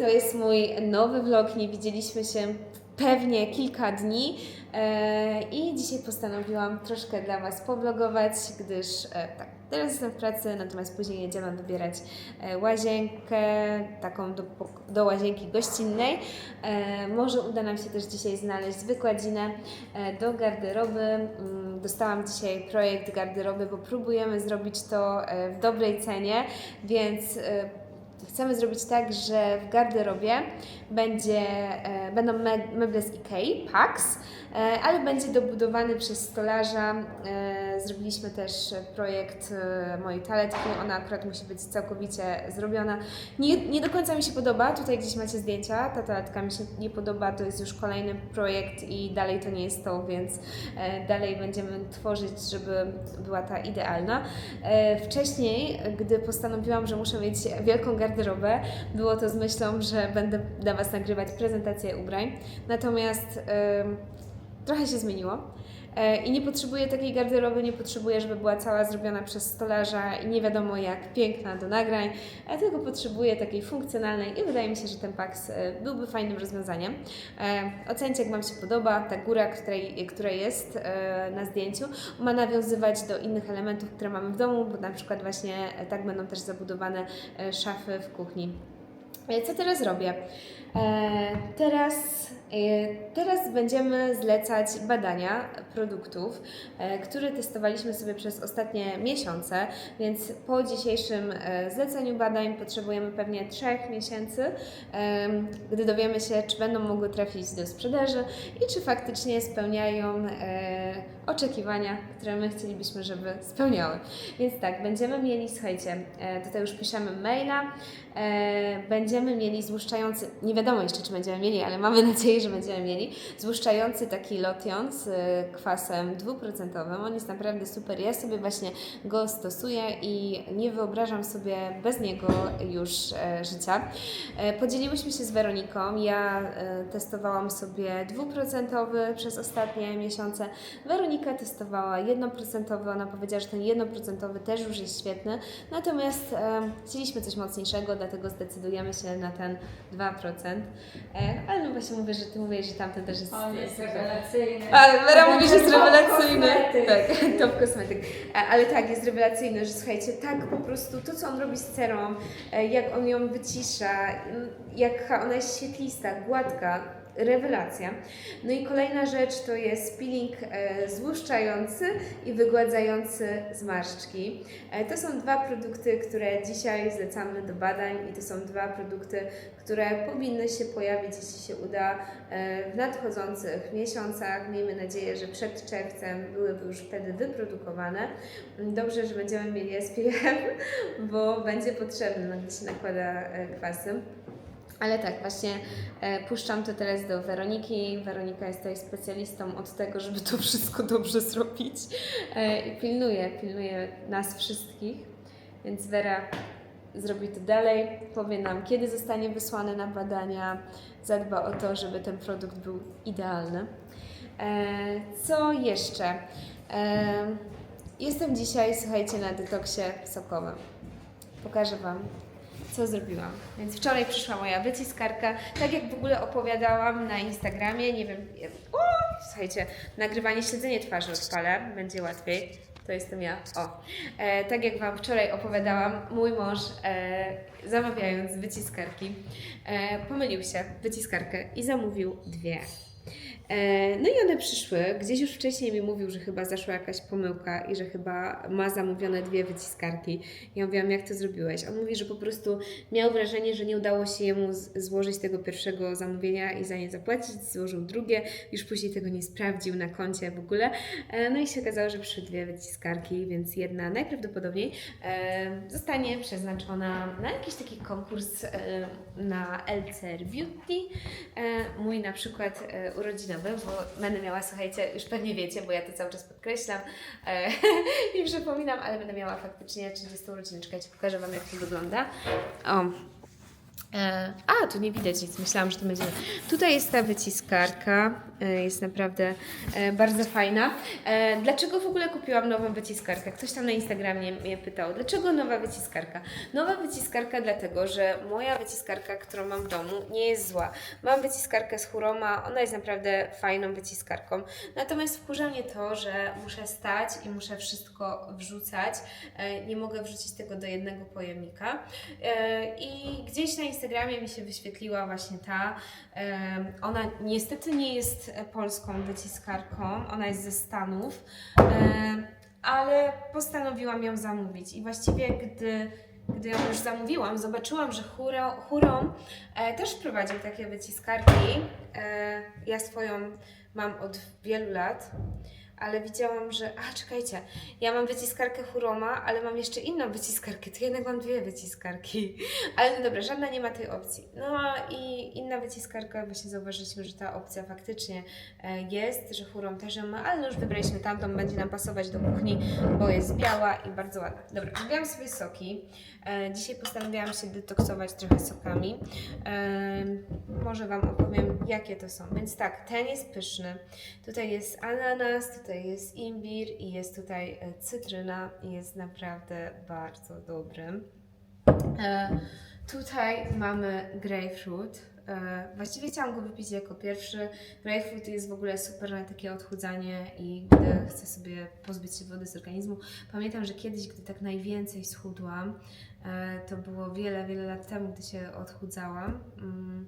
to jest mój nowy vlog. Nie widzieliśmy się pewnie kilka dni e, i dzisiaj postanowiłam troszkę dla Was povlogować, gdyż e, tak, teraz jestem w pracy, natomiast później jedziemy wybierać e, łazienkę, taką do, do łazienki gościnnej. Może uda nam się też dzisiaj znaleźć wykładzinę do garderoby. Mm, Dostałam dzisiaj projekt garderoby, bo próbujemy zrobić to w dobrej cenie, więc chcemy zrobić tak, że w garderobie będzie, e, będą me- meble z Ikei, Pax, e, ale będzie dobudowany przez stolarza. E, zrobiliśmy też projekt mojej toaletki, ona akurat musi być całkowicie zrobiona. Nie, nie do końca mi się podoba, tutaj gdzieś macie zdjęcia, ta toaletka mi się nie podoba, to jest już kolejny projekt i dalej to nie jest to, więc dalej będziemy tworzyć, żeby była ta idealna. Wcześniej, gdy postanowiłam, że muszę mieć wielką garderobę, było to z myślą, że będę dla Was nagrywać prezentację ubrań. Natomiast em, trochę się zmieniło. E, I nie potrzebuję takiej garderoby, nie potrzebuję, żeby była cała zrobiona przez stolarza i nie wiadomo jak piękna do nagrań, e, tylko potrzebuję takiej funkcjonalnej i wydaje mi się, że ten Pax e, byłby fajnym rozwiązaniem. Ocencie, jak Wam się podoba. Ta góra, której, która jest na zdjęciu, ma nawiązywać do innych elementów, które mamy w domu, bo na przykład właśnie tak będą też zabudowane szafy w kuchni. Co teraz robię? E, teraz, teraz będziemy zlecać badania produktów, e, które testowaliśmy sobie przez ostatnie miesiące, więc po dzisiejszym e, zleceniu badań potrzebujemy pewnie trzech miesięcy, gdy dowiemy się, czy będą mogły trafić do sprzedaży i czy faktycznie spełniają e, oczekiwania, które my chcielibyśmy, żeby spełniały. Więc tak, będziemy mieli, słuchajcie, e, tutaj już piszemy maila, e, będziemy mieli złuszczający, nie wiadomo jeszcze czy będziemy mieli, ale mamy nadzieję, że będziemy mieli, złuszczający taki lotion z e, kwasem dwuprocentowym. On jest naprawdę super. Ja sobie właśnie go stosuję i nie wyobrażam sobie bez niego już e, życia. E, podzieliłyśmy się z Weroniką. Ja e, testowałam sobie dwuprocentowy przez ostatnie miesiące. Weronika testowała jednoprocentowy. Ona powiedziała, że ten jednoprocentowy też już jest świetny. Natomiast chcieliśmy coś mocniejszego, dlatego zdecydujemy się na ten 2%. E, ale no właśnie mówię, że ty mówisz, że tamten też jest On jest rewelacyjny. A, mówi, że jest rewelacyjny. Tak, top kosmetyk. A, Ale tak, jest rewelacyjny, że słuchajcie, tak po prostu to, co on robi z cerą, e, jak on ją wycisza, jaka ona jest świetlista, gładka, rewelacja. No i kolejna rzecz to jest peeling e, złuszczający i wygładzający zmarszczki. E, to są dwa produkty, które dzisiaj zlecamy do badań i to są dwa produkty, które powinny się pojawić, jeśli się uda, e, w nadchodzących miesiącach. Miejmy nadzieję, że przed czerwcem byłyby już wtedy wyprodukowane. Dobrze, że będziemy mieli SPF, bo będzie potrzebny, no, gdy się nakłada kwasy. Ale tak, właśnie e, puszczam to teraz do Weroniki. Weronika jest tutaj specjalistą od tego, żeby to wszystko dobrze zrobić e, i pilnuje, pilnuje nas wszystkich. Więc Wera zrobi to dalej, powie nam, kiedy zostanie wysłany na badania, zadba o to, żeby ten produkt był idealny. E, co jeszcze? Jestem dzisiaj, słuchajcie, na detoksie sokowym. Pokażę Wam, co zrobiłam. Więc wczoraj przyszła moja wyciskarka, tak jak w ogóle opowiadałam na Instagramie, nie wiem, o, słuchajcie, nagrywanie, śledzenie twarzy odpalę, będzie łatwiej. To jestem ja. O. E, tak jak Wam wczoraj opowiadałam, mój mąż e, zamawiając wyciskarki, e, pomylił się wyciskarkę i zamówił dwie. E, No i one przyszły. Gdzieś już wcześniej mi mówił, że chyba zaszła jakaś pomyłka i że chyba ma zamówione dwie wyciskarki. Ja mówiłam, jak to zrobiłeś? On mówi, że po prostu miał wrażenie, że nie udało się jemu złożyć tego pierwszego zamówienia i za nie zapłacić. Złożył drugie, już później tego nie sprawdził na koncie w ogóle. E, No i się okazało, że przyszły dwie wyciskarki, więc jedna najprawdopodobniej e, zostanie przeznaczona na jakiś taki konkurs na LCR Beauty. Mój na przykład e, bo będę miała, słuchajcie, już pewnie wiecie, bo ja to cały czas podkreślam e, i przypominam, ale będę miała faktycznie 30 urodzineczkę. Ja pokażę Wam, jak to wygląda. O, a, tu nie widać nic. Myślałam, że to będzie. Tutaj jest ta wyciskarka. E, jest naprawdę e, bardzo fajna. E, dlaczego w ogóle kupiłam nową wyciskarkę? Ktoś tam na Instagramie mnie pytał, dlaczego nowa wyciskarka? Nowa wyciskarka dlatego, że moja wyciskarka, którą mam w domu, nie jest zła. Mam wyciskarkę z Huroma, ona jest naprawdę fajną wyciskarką. Natomiast wkurza mnie to, że muszę stać i muszę wszystko wrzucać. E, nie mogę wrzucić tego do jednego pojemnika. E, I gdzieś na Instagramie mi się wyświetliła właśnie ta. Ona niestety nie jest e, polską wyciskarką, ona jest ze Stanów, ale postanowiłam ją zamówić. I właściwie, gdy, gdy ją już zamówiłam, zobaczyłam, że Huro, Hurom e, też prowadził takie wyciskarki. E, ja swoją mam od wielu lat. Ale widziałam, że. A, czekajcie, ja mam wyciskarkę Huroma, ale mam jeszcze inną wyciskarkę. To jednak mam dwie wyciskarki. Ale no dobra, żadna nie ma tej opcji. No i inna wyciskarka, właśnie zauważyliśmy, że ta opcja faktycznie e, jest, że Hurom też ją ma, ale no już wybraliśmy tamtą, będzie nam pasować do kuchni, bo jest biała i bardzo ładna. Dobra, zrobiłam sobie soki. E, dzisiaj postanowiłam się detoksować trochę sokami. E, może Wam opowiem, jakie to są. Więc tak, ten jest pyszny. Tutaj jest ananas, tutaj jest imbir i jest tutaj e, cytryna i jest naprawdę bardzo dobry. E, tutaj mamy grapefruit. E, właściwie chciałam go wypić jako pierwszy. Grapefruit jest w ogóle super na takie odchudzanie i gdy chcę sobie pozbyć się wody z organizmu. Pamiętam, że kiedyś, gdy tak najwięcej schudłam, to było wiele, wiele lat temu, gdy się odchudzałam. Mm,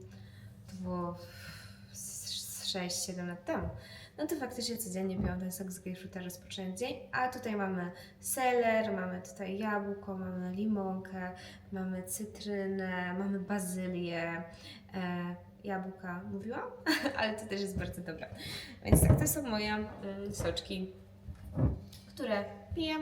to było 6-7 lat temu. No to faktycznie codziennie piłam ten sok z grejpfruta rozpoczynając dzień. A tutaj mamy seler, mamy tutaj jabłko, mamy limonkę, mamy cytrynę, mamy bazylię, e, jabłka mówiłam, ale to też jest bardzo dobre. Więc tak, to są moje mm, soczki, które piję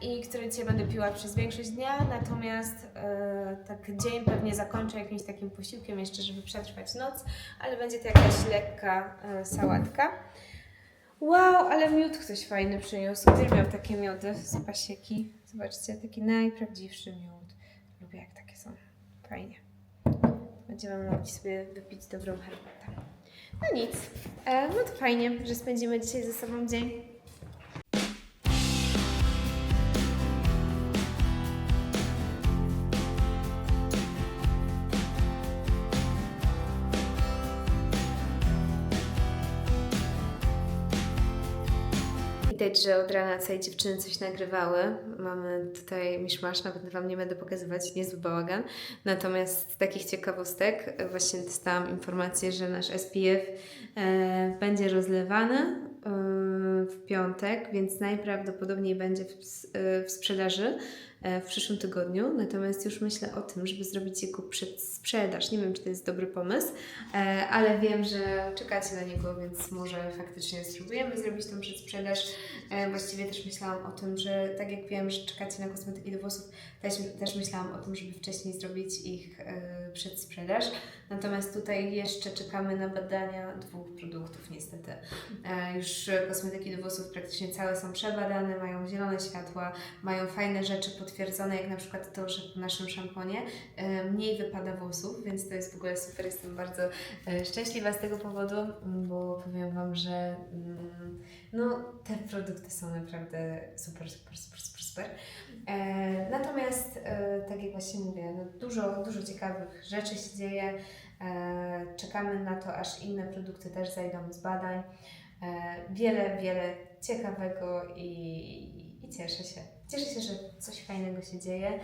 i które dzisiaj będę piła przez większość dnia, natomiast e, tak dzień pewnie zakończę jakimś takim posiłkiem jeszcze, żeby przetrwać noc, ale będzie to jakaś lekka e, sałatka. Wow, ale miód ktoś fajny przyniósł. Uwielbiam takie miody z pasieki. Zobaczcie, taki najprawdziwszy miód. Lubię jak takie są. Fajnie. Będziemy mogli sobie wypić dobrą herbatę. No nic. E, no to fajnie, że spędzimy dzisiaj ze sobą dzień. Że od rana całej dziewczyny coś nagrywały. Mamy tutaj miszmasz, nawet Wam nie będę pokazywać, niezły bałagan. Natomiast z takich ciekawostek właśnie dostałam informację, że nasz SPF e, będzie rozlewany e, w piątek, więc najprawdopodobniej będzie w, e, w sprzedaży w przyszłym tygodniu. Natomiast już myślę o tym, żeby zrobić jego przedsprzedaż. Nie wiem, czy to jest dobry pomysł, e, ale wiem, że czekacie na niego, więc może faktycznie spróbujemy zrobić tą przedsprzedaż. E, Właściwie też myślałam o tym, że tak jak wiem, że czekacie na kosmetyki do włosów, też, też myślałam o tym, żeby wcześniej zrobić ich e, przedsprzedaż. Natomiast tutaj jeszcze czekamy na badania dwóch produktów niestety. E, Już kosmetyki do włosów praktycznie całe są przebadane, mają zielone światła, mają fajne rzeczy potwierdzone, jak na przykład to, że po naszym szamponie e, mniej wypada włosów, więc to jest w ogóle super. Jestem bardzo e, szczęśliwa z tego powodu, m, bo powiem Wam, że mm, no, te produkty są naprawdę super, super, super, super, super. E, natomiast, tak jak właśnie mówię, no, dużo, dużo ciekawych rzeczy się dzieje. Czekamy na to, aż inne produkty też zajdą z badań. Wiele, wiele ciekawego i, i cieszę się. Cieszę się, że coś fajnego się dzieje.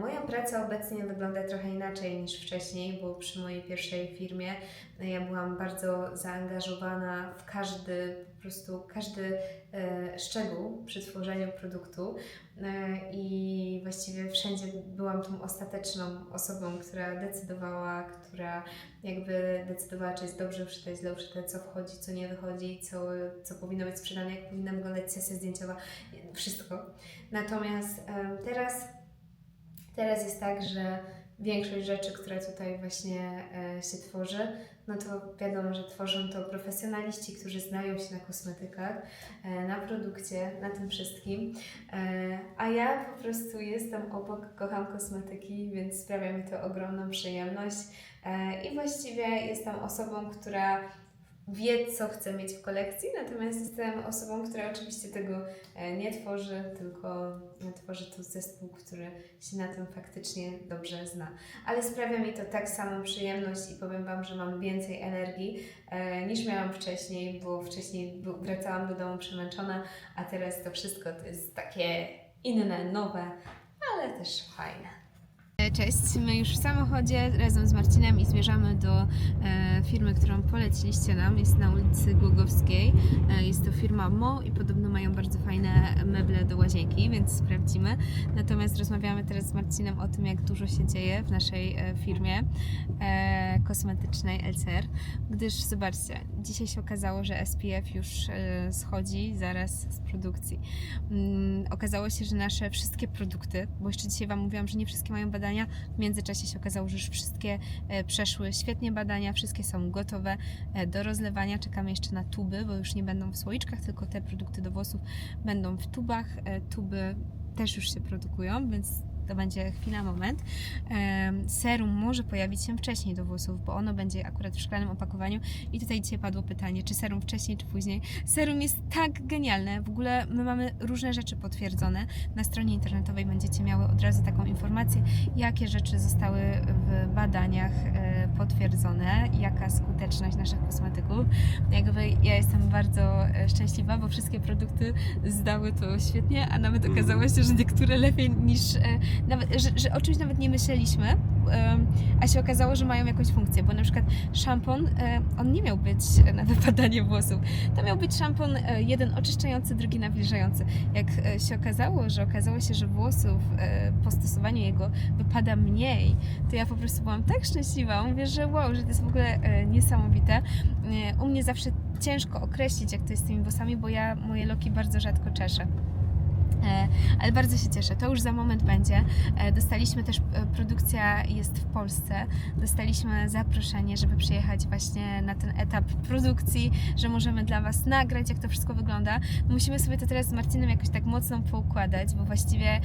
Moja praca obecnie wygląda trochę inaczej niż wcześniej, bo przy mojej pierwszej firmie e, ja byłam bardzo zaangażowana w każdy, po prostu każdy e, szczegół przy tworzeniu produktu i właściwie wszędzie byłam tą ostateczną osobą, która decydowała, która jakby decydowała, czy jest dobrze uszyte, źle uszyte, co wchodzi, co nie wychodzi, co, co powinno być sprzedane, jak powinna wyglądać sesja zdjęciowa, wszystko. Natomiast em, teraz, teraz jest tak, że większość rzeczy, które tutaj właśnie e, się tworzy, no to wiadomo, że tworzą to profesjonaliści, którzy znają się na kosmetykach, e, na produkcie, na tym wszystkim. E, A ja po prostu jestem obok, kocham kosmetyki, więc sprawia mi to ogromną przyjemność. I właściwie jestem osobą, która wie, co chce mieć w kolekcji, natomiast jestem osobą, która oczywiście tego e, nie tworzy, tylko tworzy to zespół, który się na tym faktycznie dobrze zna. Ale sprawia mi to tak samą przyjemność i powiem Wam, że mam więcej energii e, niż miałam wcześniej, bo wcześniej wracałam do domu przemęczona, a teraz to wszystko to jest takie inne, nowe, ale też fajne. Cześć, my już w samochodzie razem z Marcinem i zmierzamy do e, firmy, którą poleciliście nam. Jest na ulicy Głogowskiej. E, jest to firma Mo i podobno mają bardzo fajne meble do łazienki, więc sprawdzimy. Natomiast rozmawiamy teraz z Marcinem o tym, jak dużo się dzieje w naszej e, firmie kosmetycznej LCR, gdyż zobaczcie, dzisiaj się okazało, że SPF już schodzi zaraz z produkcji. Mm, okazało się, że nasze wszystkie produkty, bo jeszcze dzisiaj Wam mówiłam, że nie wszystkie mają badania, w międzyczasie się okazało, że już wszystkie e, przeszły świetnie badania, wszystkie są gotowe e, do rozlewania. Czekamy jeszcze na tuby, bo już nie będą w słoiczkach, tylko te produkty do włosów będą w tubach. E, Tuby też już się produkują, więc to będzie chwila, moment. Serum może pojawić się wcześniej do włosów, bo ono będzie akurat w szklanym opakowaniu. I tutaj dzisiaj padło pytanie, czy serum wcześniej, czy później. Serum jest tak genialne. W ogóle my mamy różne rzeczy potwierdzone. Na stronie internetowej będziecie miały od razu taką informację, jakie rzeczy zostały w badaniach e, potwierdzone, jaka skuteczność naszych kosmetyków. Jakby ja jestem bardzo e, szczęśliwa, bo wszystkie produkty zdały to świetnie, a nawet okazało się, że niektóre lepiej niż, e, nawet, że, że o czymś nawet nie myśleliśmy, a się okazało, że mają jakąś funkcję, bo na przykład szampon, e, on nie miał być na wypadanie włosów. To miał być szampon e, jeden oczyszczający, drugi nawilżający. Jak e, się okazało, że okazało się, że włosów po stosowaniu jego wypada mniej, to ja po prostu byłam tak szczęśliwa. Mówię, że wow, że to jest w ogóle niesamowite. U mnie zawsze ciężko określić, jak to jest z tymi włosami, bo ja moje loki bardzo rzadko czeszę. E, Ale bardzo się cieszę, to już za moment będzie. E, Dostaliśmy też, e, produkcja jest w Polsce, dostaliśmy zaproszenie, żeby przyjechać właśnie na ten etap produkcji, że możemy dla Was nagrać, jak to wszystko wygląda. Musimy sobie to teraz z Marcinem jakoś tak mocno poukładać, bo właściwie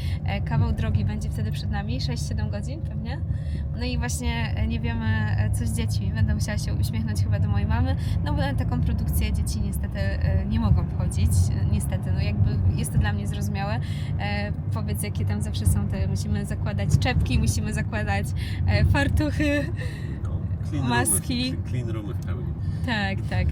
kawał drogi będzie wtedy przed nami, 6-7 godzin pewnie. No i właśnie e, nie wiemy, e, co z dziećmi. Będę musiała się uśmiechnąć chyba do mojej mamy, no bo na taką produkcję dzieci niestety e, nie mogą wchodzić. Niestety, no jakby jest to dla mnie zrozumiałe. Powiedz, jakie tam zawsze są te, musimy zakładać czepki, musimy zakładać fartuchy. No, clean Maski. Roomy, clean roomy w pełni. Tak, tak.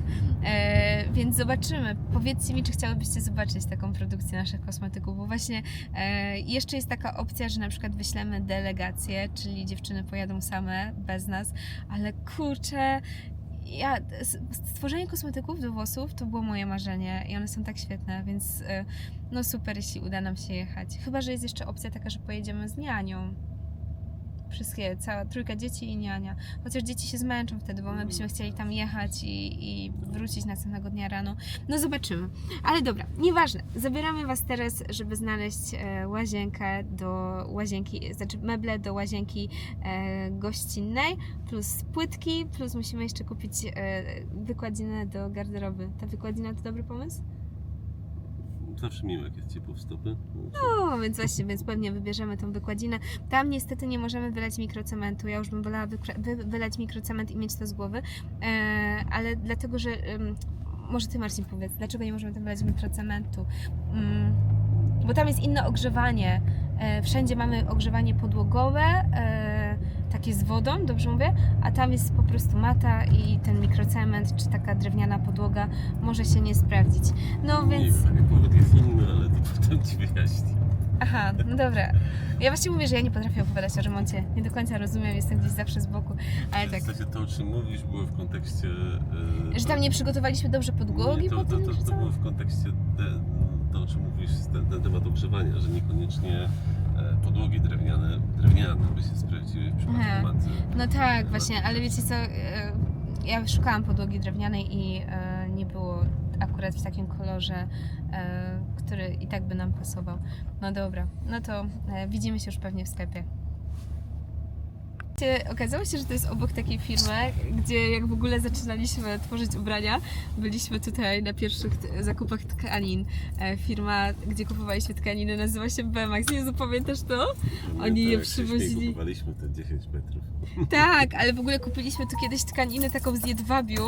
E, więc zobaczymy. Powiedzcie mi, czy chciałybyście zobaczyć taką produkcję naszych kosmetyków, bo właśnie e, jeszcze jest taka opcja, że na przykład wyślemy delegację, czyli dziewczyny pojadą same, bez nas, ale kurczę, ja, stworzenie kosmetyków do włosów to było moje marzenie i one są tak świetne, więc e, no super, jeśli uda nam się jechać. Chyba, że jest jeszcze opcja taka, że pojedziemy z nianią. Wszystkie, cała trójka dzieci i niania. Chociaż dzieci się zmęczą wtedy, bo my byśmy chcieli tam jechać i, i wrócić następnego dnia rano. No zobaczymy. Ale dobra, nieważne. Zabieramy Was teraz, żeby znaleźć e, łazienkę do łazienki, znaczy meble do łazienki e, gościnnej, plus płytki, plus musimy jeszcze kupić e, wykładzinę do garderoby. Ta wykładzina to dobry pomysł? Zawsze miło, jak jest ciepło w stopy. No, więc właśnie, więc pewnie wybierzemy tą wykładzinę. Tam niestety nie możemy wylać mikrocementu. Ja już bym wolała wy, wylać mikrocement i mieć to z głowy, e, ale dlatego, że em, może Ty Marcin powiedz, dlaczego nie możemy tam wylać mikrocementu? Mm, bo tam jest inne ogrzewanie. E, wszędzie mamy ogrzewanie podłogowe, e, takie z wodą, dobrze mówię, a tam jest po prostu mata i ten mikrocement, czy taka drewniana podłoga może się nie sprawdzić. No Nie więc... wiem, powód jest inny, ale to potem Ci wyjaśnię. Aha, no dobra. Ja właśnie mówię, że ja nie potrafię opowiadać o remoncie. Nie do końca rozumiem, jestem gdzieś zawsze z boku, ale W tak. zasadzie to, o czym mówisz, było w kontekście... e, Że tam nie przygotowaliśmy dobrze podłogi nie, to, to, to, to co? było w kontekście te, to, o czym mówisz, ten, ten temat ogrzewania, że niekoniecznie podłogi drewniane, drewniane by się sprawdziły w przypadku Aha. maty. No tak, właśnie, ale wiecie co, e, ja szukałam podłogi drewnianej i e, nie było akurat w takim kolorze, e, który i tak by nam pasował. No dobra, no to e, widzimy się już pewnie w sklepie. Okazało się, że to jest obok takiej firmy, gdzie jak w ogóle zaczynaliśmy tworzyć ubrania, byliśmy tutaj na pierwszych zakupach tkanin. E, Firma, gdzie kupowaliśmy tkaniny, nazywa się Bemax. Nie pamiętasz to? Oni je Tak, wcześniej przywozili. Kupowaliśmy te 10 metrów. Tak, ale w ogóle kupiliśmy tu kiedyś tkaninę taką z jedwabiu,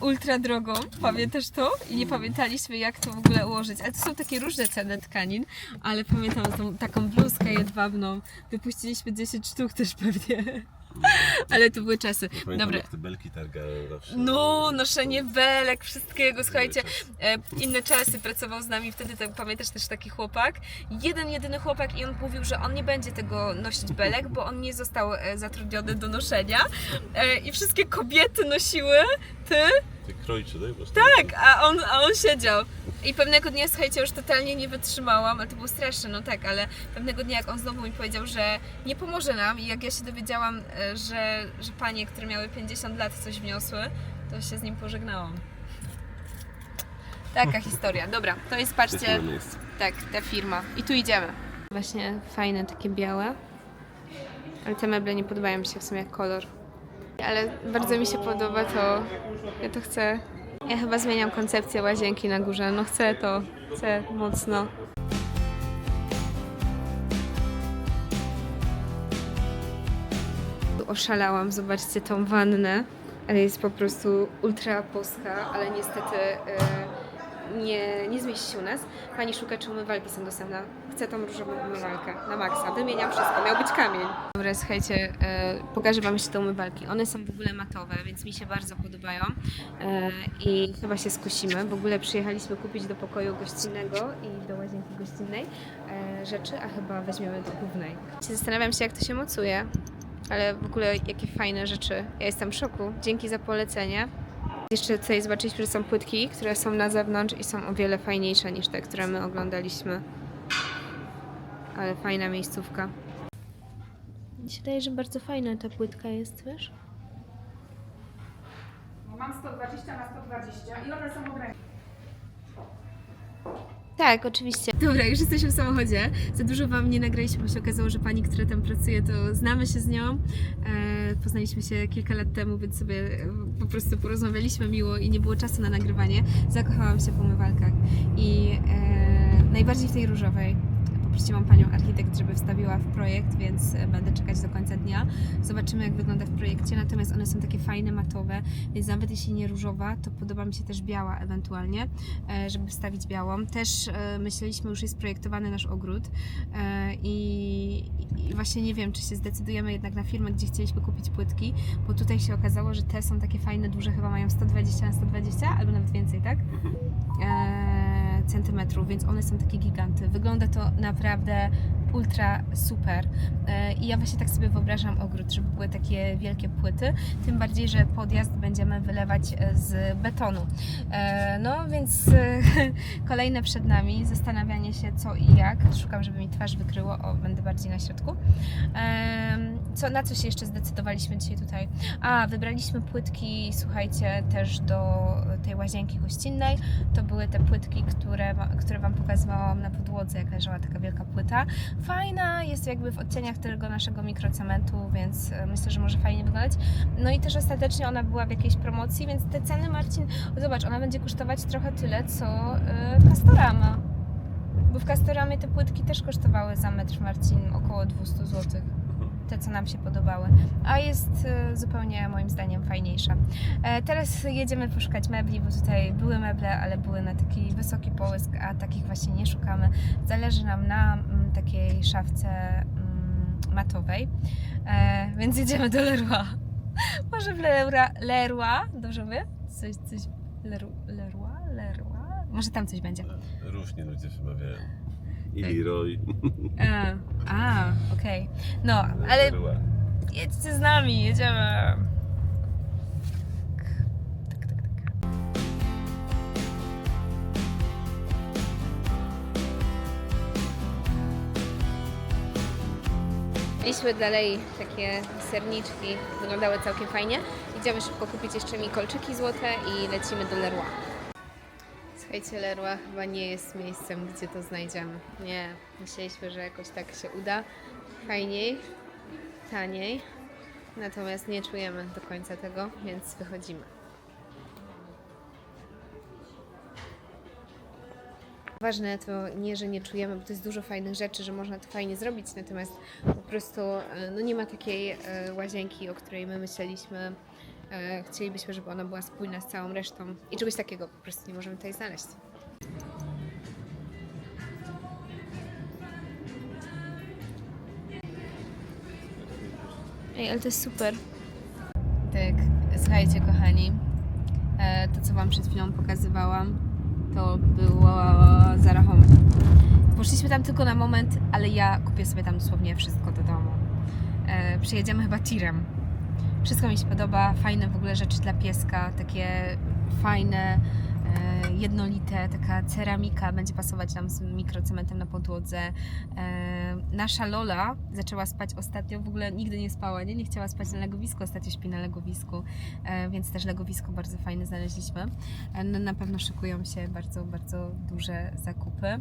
ultra drogą, pamiętasz to? I nie pamiętaliśmy jak to w ogóle ułożyć. Ale to są takie różne ceny tkanin, ale pamiętam tą taką bluzkę jedwabną. Wypuściliśmy 10 sztuk też pewnie. Ale to były czasy. Pamiętam Dobra. jak te belki targały zawsze. No, noszenie belek, wszystkiego, słuchajcie, e, inne czasy pracował z nami wtedy, tak, pamiętasz też taki chłopak, jeden jedyny chłopak i on mówił, że on nie będzie tego nosić belek, bo on nie został e, zatrudniony do noszenia e, i wszystkie kobiety nosiły, ty, Ty krojczy, daj masz tak, a on, a on siedział. I pewnego dnia, słuchajcie, już totalnie nie wytrzymałam, ale to było straszne, no tak, ale pewnego dnia, jak on znowu mi powiedział, że nie pomoże nam i jak ja się dowiedziałam, e, że, że panie, które miały 50 lat coś wniosły, to się z nim pożegnałam. Taka historia. Dobra, to jest, patrzcie, tak, ta firma. I tu idziemy. Właśnie fajne, takie białe. Ale te meble nie podobają mi się w sumie jak kolor. Ale bardzo mi się podoba to. Ja to chcę. Ja chyba zmieniam koncepcję łazienki na górze. No chcę to. Chcę mocno. Oszalałam, zobaczcie tą wannę. Ale jest po prostu ultra boska, ale niestety e, nie, nie zmieści się u nas. Pani szuka, czy umywalki są dostępne. Chcę tą różową umywalkę na maksa. Wymieniam wszystko, miał być kamień. Dobra, słuchajcie, e, pokażę Wam jeszcze te umywalki. One są w ogóle matowe, więc mi się bardzo podobają e, i chyba się skusimy. W ogóle przyjechaliśmy kupić do pokoju gościnnego i do łazienki gościnnej e, rzeczy, a chyba weźmiemy do głównej. Zastanawiam się, jak to się mocuje. Ale w ogóle jakie fajne rzeczy. Ja jestem w szoku. Dzięki za polecenie. Jeszcze tutaj zobaczyliśmy, że są płytki, które są na zewnątrz i są o wiele fajniejsze niż te, które my oglądaliśmy. Ale fajna miejscówka. Mi się wydaje, że bardzo fajna ta płytka jest, wiesz? Mam 120 na 120 i one są ograniczone. Tak, oczywiście. Dobra, już jesteśmy w samochodzie. Za dużo Wam nie nagraliśmy, bo się okazało, że pani, która tam pracuje, to znamy się z nią. E, poznaliśmy się kilka lat temu, więc sobie e, po prostu porozmawialiśmy miło i nie było czasu na nagrywanie. Zakochałam się w umywalkach i e, najbardziej w tej różowej. Poprosiłam panią architekt, żeby wstawiła w projekt, więc e, będę czekać do końca dnia. Zobaczymy, jak wygląda w projekcie. Natomiast one są takie fajne, matowe, więc nawet jeśli nie różowa, to podoba mi się też biała ewentualnie e, żeby wstawić białą. Też e, myśleliśmy, już jest projektowany nasz ogród i, właśnie nie wiem, czy się zdecydujemy jednak na firmę, gdzie chcieliśmy kupić płytki, bo tutaj się okazało, że te są takie fajne, duże, chyba mają 120 na 120 albo nawet więcej, tak? Centymetrów, więc one są takie giganty. Wygląda to naprawdę ultra super. E, I ja właśnie tak sobie wyobrażam ogród, żeby były takie wielkie płyty, tym bardziej, że podjazd będziemy wylewać e, z betonu. E, No więc kolejne przed nami, zastanawianie się co i jak. Szukam, żeby mi twarz wykryło, o, będę bardziej na środku. Co, na co się jeszcze zdecydowaliśmy dzisiaj tutaj? A, wybraliśmy płytki, słuchajcie, też do tej łazienki gościnnej. To były te płytki, które, które Wam pokazywałam na podłodze, jak leżała taka wielka płyta. Fajna, jest jakby w odcieniach tego naszego mikrocementu, więc e, myślę, że może fajnie wyglądać. No i też ostatecznie ona była w jakiejś promocji, więc te ceny, Marcin, zobacz, ona będzie kosztować trochę tyle, co y, Castorama. Bo w Castoramie te płytki też kosztowały za metr, Marcin, około 200 zł. Te, co nam się podobały. A jest y, zupełnie, moim zdaniem, fajniejsza. E, teraz jedziemy poszukać mebli, bo tutaj były meble, ale były na taki wysoki połysk, a takich właśnie nie szukamy. Zależy nam na mm, takiej szafce mm, matowej, e, więc jedziemy do Leroy. Może w Leroy, dobrze mówię? Coś, coś, Leroy, Leroy, Leroy? Może tam coś będzie. Różnie ludzie wymawiają. I. Leroy. A, a okej. No, ale jedźcie z nami, jedziemy. Tak, tak, tak. Mieliśmy dalej takie serniczki, wyglądały całkiem fajnie. Idziemy szybko kupić jeszcze mi kolczyki złote i lecimy do Leroy. Słuchajcie, Leroy chyba nie jest miejscem, gdzie to znajdziemy. Nie, myśleliśmy, że jakoś tak się uda. Fajniej, taniej. natomiast nie czujemy do końca tego, więc wychodzimy. Ważne to nie, że nie czujemy, bo to jest dużo fajnych rzeczy, że można to fajnie zrobić, natomiast po prostu e, no nie ma takiej e, łazienki, o której my myśleliśmy. E, Chcielibyśmy, żeby ona była spójna z całą resztą i czegoś takiego po prostu nie możemy tutaj znaleźć. Ej, ale to jest super. Tak, słuchajcie kochani, e, to co Wam przed chwilą pokazywałam, to było za rachunkiem. Poszliśmy tam tylko na moment, ale ja kupię sobie tam dosłownie wszystko do domu. E, przyjedziemy chyba tirem. Wszystko mi się podoba, fajne w ogóle rzeczy dla pieska, takie fajne, e, jednolite, taka ceramika będzie pasować nam z mikrocementem na podłodze. E, nasza Lola zaczęła spać ostatnio, w ogóle nigdy nie spała, nie? Nie chciała spać na legowisku, ostatnio śpi na legowisku, e, więc też legowisko bardzo fajne znaleźliśmy. No, na pewno szykują się bardzo, bardzo duże zakupy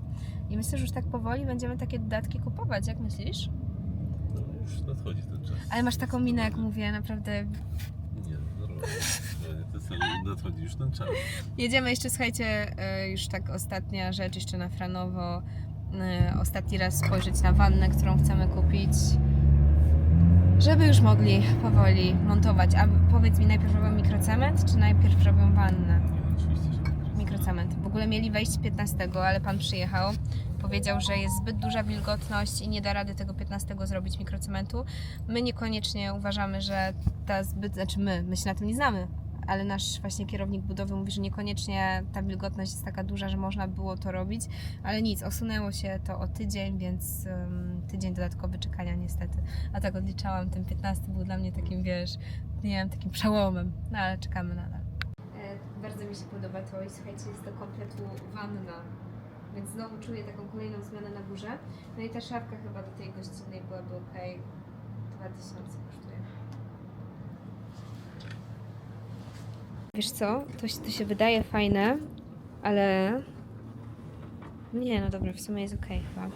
i myślę, że już tak powoli będziemy takie dodatki kupować, jak myślisz? Już nadchodzi ten czas. Ale masz taką minę, jak mówię, naprawdę Nie, normalnie. To jest, nadchodzi już ten czas. Jedziemy jeszcze, słuchajcie, e, już tak ostatnia rzecz, jeszcze na Franowo. E, Ostatni raz spojrzeć na wannę, którą chcemy kupić, żeby już mogli powoli montować. A powiedz mi, najpierw robią mikrocement, czy najpierw robią wannę? Nie, oczywiście, że. Mikrocement. W ogóle mieli wejść 15, ale pan przyjechał. Powiedział, że jest zbyt duża wilgotność i nie da rady tego 15 zrobić mikrocementu. My niekoniecznie uważamy, że ta zbyt, znaczy my, my się na tym nie znamy, ale nasz właśnie kierownik budowy mówi, że niekoniecznie ta wilgotność jest taka duża, że można było to robić, ale nic, osunęło się to o tydzień, więc um, tydzień dodatkowy czekania niestety. A tak odliczałam, ten 15 był dla mnie takim, wiesz, dniem, takim przełomem, no ale czekamy nadal. E, bardzo mi się podoba to i słuchajcie, jest to kompletu wanna, więc znowu czuję taką kolejną zmianę na górze. No i ta szafka chyba do tej gościnnej byłaby ok. 2000 kosztuje. Wiesz co, to, się- to się wydaje fajne, ale... Nie, no dobra, w sumie jest ok chyba.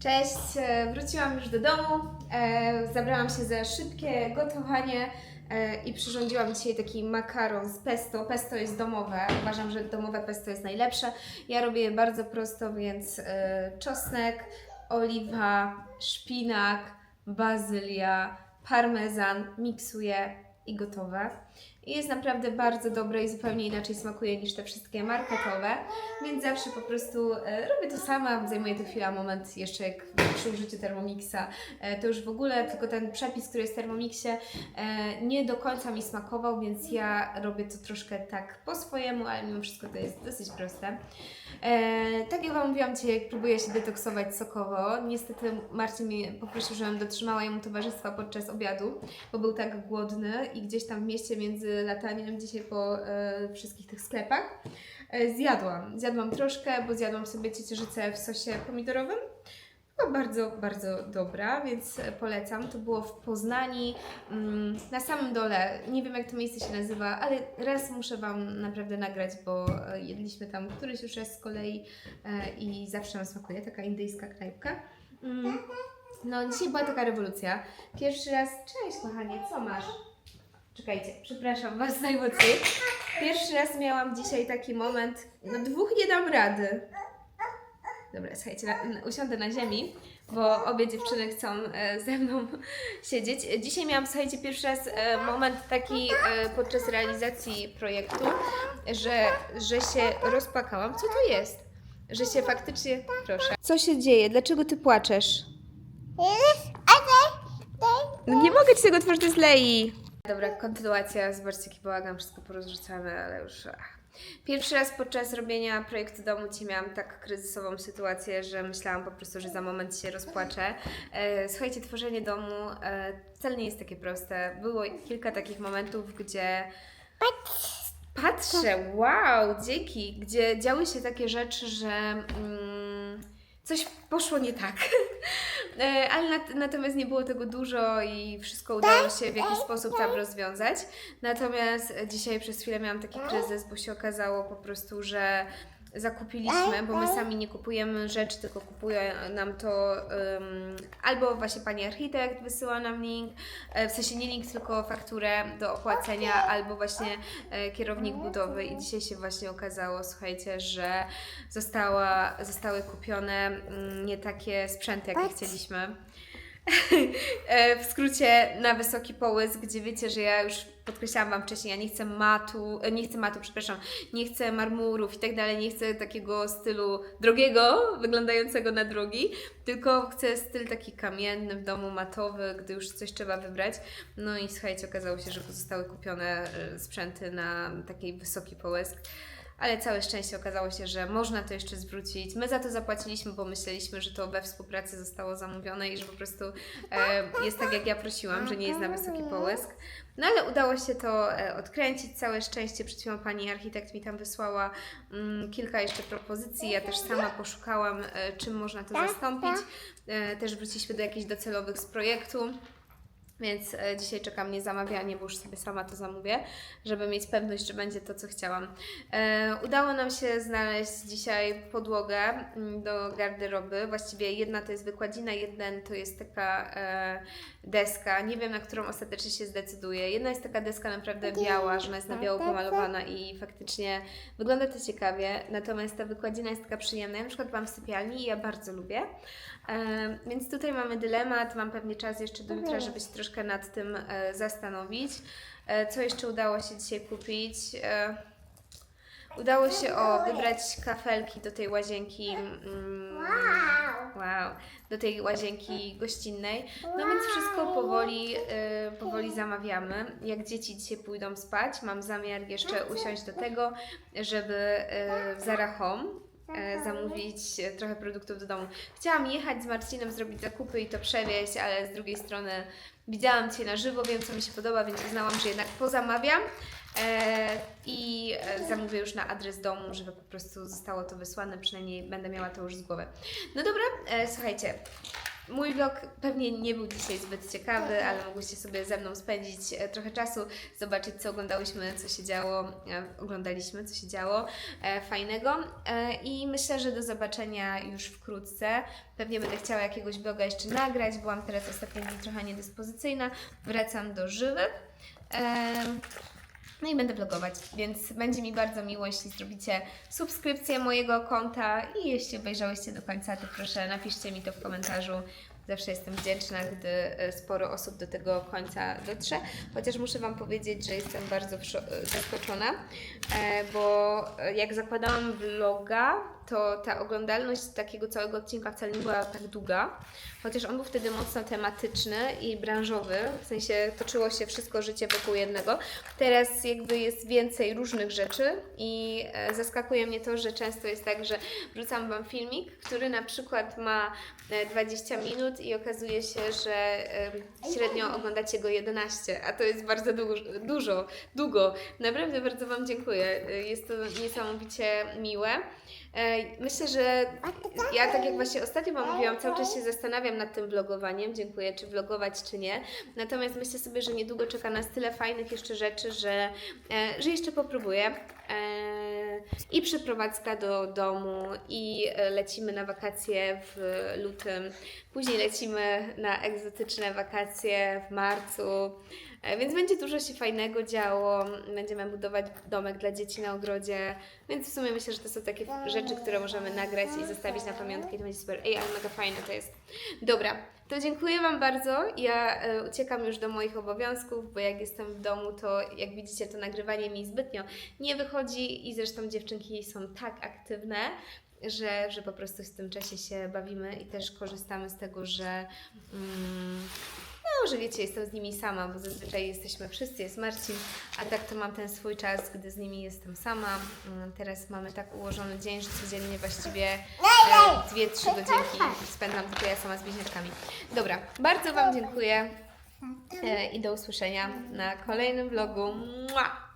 Cześć, e, wróciłam już do domu. E, zabrałam się za szybkie gotowanie i przyrządziłam dzisiaj taki makaron z pesto. Pesto jest domowe. Uważam, że domowe pesto jest najlepsze. Ja robię je bardzo prosto, więc e, czosnek, oliwa, szpinak, bazylia, parmezan, miksuję i gotowe. I jest naprawdę bardzo dobre i zupełnie inaczej smakuje niż te wszystkie marketowe, więc zawsze po prostu e, robię to sama, zajmuje to chwila, moment, jeszcze jak przy użyciu Thermomixa, e, to już w ogóle tylko ten przepis, który jest w Thermomixie e, nie do końca mi smakował, więc ja robię to troszkę tak po swojemu, ale mimo wszystko to jest dosyć proste. E, tak jak Wam mówiłam dzisiaj, próbuję się detoksować sokowo. Niestety Marcin mnie poprosił, żebym dotrzymała jemu towarzystwa podczas obiadu, bo był tak głodny i gdzieś tam w mieście między lataniem dzisiaj po e, wszystkich tych sklepach e, zjadłam. Zjadłam troszkę, bo zjadłam sobie ciecierzycę w sosie pomidorowym. Była bardzo, bardzo dobra, więc polecam. To było w Poznani, mm, na samym dole. Nie wiem, jak to miejsce się nazywa, ale raz muszę Wam naprawdę nagrać, bo e, jedliśmy tam któryś już raz z kolei i zawsze nam smakuje taka indyjska knajpka. Mm. No, dzisiaj była taka rewolucja. Pierwszy raz. Cześć, kochanie, co masz? Czekajcie, przepraszam Was najmocniej. Pierwszy raz miałam dzisiaj taki moment. No, dwóch nie dam rady. Dobra, słuchajcie, na, na, usiądę na ziemi, bo obie dziewczyny chcą e, ze mną siedzieć. E, Dzisiaj miałam, słuchajcie, pierwszy raz e, moment taki e, podczas realizacji projektu, że, że się rozpakałam. Co to jest? Że się faktycznie. Proszę. Co się dzieje? Dlaczego ty płaczesz? No nie mogę ci tego otworzyć, jest Lei. Dobra, kontynuacja. Zobaczcie, jaki bałagan, wszystko porozrzucane, ale już... Ach. Pierwszy raz podczas robienia projektu domu Ci miałam tak kryzysową sytuację, że myślałam po prostu, że za moment się rozpłaczę. E, słuchajcie, tworzenie domu e, wcale nie jest takie proste. Było kilka takich momentów, gdzie patrzę, wow, dzięki, gdzie działy się takie rzeczy, że mm, coś poszło nie tak. E, Ale nat- natomiast nie było tego dużo i wszystko udało się w jakiś sposób tam rozwiązać. Natomiast dzisiaj przez chwilę miałam taki kryzys, bo się okazało po prostu, że zakupiliśmy, bo my sami nie kupujemy rzeczy, tylko kupuje nam to um, albo właśnie pani architekt wysyła nam link, e, w sensie nie link, tylko fakturę do opłacenia, albo właśnie e, kierownik budowy. I dzisiaj się właśnie okazało, słuchajcie, że została, zostały kupione mm, nie takie sprzęty, jakie chcieliśmy. E, w skrócie na wysoki połysk, gdzie wiecie, że ja już podkreślałam Wam wcześniej, ja nie chcę matu, e, nie chcę matu, przepraszam, nie chcę marmurów i tak dalej, nie chcę takiego stylu drogiego, wyglądającego na drogi, tylko chcę styl taki kamienny w domu, matowy, gdy już coś trzeba wybrać. No i słuchajcie, okazało się, że zostały kupione e, sprzęty na taki wysoki połysk. Ale całe szczęście okazało się, że można to jeszcze zwrócić. My za to zapłaciliśmy, bo myśleliśmy, że to we współpracy zostało zamówione i że po prostu e, jest tak, jak ja prosiłam, że nie jest na wysoki połysk. No ale udało się to e, odkręcić. Całe szczęście przed chwilą pani architekt mi tam wysłała mm, kilka jeszcze propozycji. Ja też sama poszukałam, e, czym można to zastąpić. E, też wróciliśmy do jakichś docelowych z projektu. Więc e, dzisiaj czeka mnie zamawianie, bo już sobie sama to zamówię, żeby mieć pewność, że będzie to, co chciałam. E, udało nam się znaleźć dzisiaj podłogę mm, do garderoby. Właściwie jedna to jest wykładzina, jeden to jest taka e, deska. Nie wiem, na którą ostatecznie się zdecyduję. Jedna jest taka deska naprawdę biała, że ona jest na biało pomalowana i faktycznie wygląda to ciekawie. Natomiast ta wykładzina jest taka przyjemna. Ja na przykład mam w sypialni i ja bardzo lubię. E, więc tutaj mamy dylemat. Mam pewnie czas jeszcze do jutra, żeby się troszkę nad tym e, zastanowić. E, co jeszcze udało się dzisiaj kupić? E, udało się o wybrać kafelki do tej łazienki. Mm, wow, do tej łazienki gościnnej. No więc wszystko powoli, e, powoli zamawiamy. Jak dzieci dzisiaj pójdą spać, mam zamiar jeszcze usiąść do tego, żeby e, w Zara Home e, zamówić e, trochę produktów do domu. Chciałam jechać z Marcinem, zrobić zakupy i to przewieźć, ale z drugiej strony widziałam Cię na żywo, wiem co mi się podoba, więc uznałam, że jednak pozamawiam e, i e, zamówię już na adres domu, żeby po prostu zostało to wysłane, przynajmniej będę miała to już z głowy. No dobra, e, słuchajcie, Mój vlog pewnie nie był dzisiaj zbyt ciekawy, ale mogłyście sobie ze mną spędzić e, trochę czasu, zobaczyć co oglądałyśmy, co się działo, e, oglądaliśmy, co się działo e, fajnego. I myślę, że do zobaczenia już wkrótce. Pewnie będę chciała jakiegoś vloga jeszcze nagrać. Byłam teraz ostatnio trochę niedyspozycyjna. Wracam do żywy. No i będę vlogować, więc będzie mi bardzo miło, jeśli zrobicie subskrypcję mojego konta i jeśli obejrzałyście do końca, to proszę napiszcie mi to w komentarzu. Zawsze jestem wdzięczna, gdy e, sporo osób do tego końca dotrze. Chociaż muszę Wam powiedzieć, że jestem bardzo e, zaskoczona, e, bo jak zakładałam vloga, to ta oglądalność takiego całego odcinka wcale nie była tak długa. Chociaż on był wtedy mocno tematyczny i branżowy, w sensie toczyło się wszystko życie wokół jednego. Teraz jakby jest więcej różnych rzeczy i zaskakuje mnie to, że często jest tak, że wrzucam Wam filmik, który na przykład ma e, 20 minut i okazuje się, że e, średnio oglądacie go 11, a to jest bardzo dużo, dużo długo. Naprawdę bardzo Wam dziękuję. E, Jest to niesamowicie miłe. E, Myślę, że ja tak jak właśnie ostatnio Wam mówiłam, cały czas się zastanawiam nad tym vlogowaniem. Dziękuję, czy vlogować, czy nie. Natomiast myślę sobie, że niedługo czeka nas tyle fajnych jeszcze rzeczy, że, e, że jeszcze popróbuję. I przeprowadzka do domu, i e, lecimy na wakacje w lutym. Później lecimy na egzotyczne wakacje w marcu. E, Więc będzie dużo się fajnego działo. Będziemy budować domek dla dzieci na ogrodzie. Więc w sumie myślę, że to są takie rzeczy, które możemy nagrać i zostawić na pamiątkę i to będzie super. Ej, ale mega fajne to jest. Dobra, to dziękuję Wam bardzo. Ja e, uciekam już do moich obowiązków, bo jak jestem w domu, to jak widzicie, to nagrywanie mi zbytnio nie wychodzi i zresztą dziewczynki są tak aktywne, że, że po prostu w tym czasie się bawimy i też korzystamy z tego, że. Mm, że wiecie, jestem z nimi sama, bo zazwyczaj jesteśmy wszyscy, jest Marcin, a tak to mam ten swój czas, gdy z nimi jestem sama. Mm, Teraz mamy tak ułożony dzień, że codziennie właściwie e, dwie, trzy godzinki spędzam tylko ja sama z bliźniaczkami. Dobra, bardzo Wam dziękuję e, i do usłyszenia na kolejnym vlogu. Mua!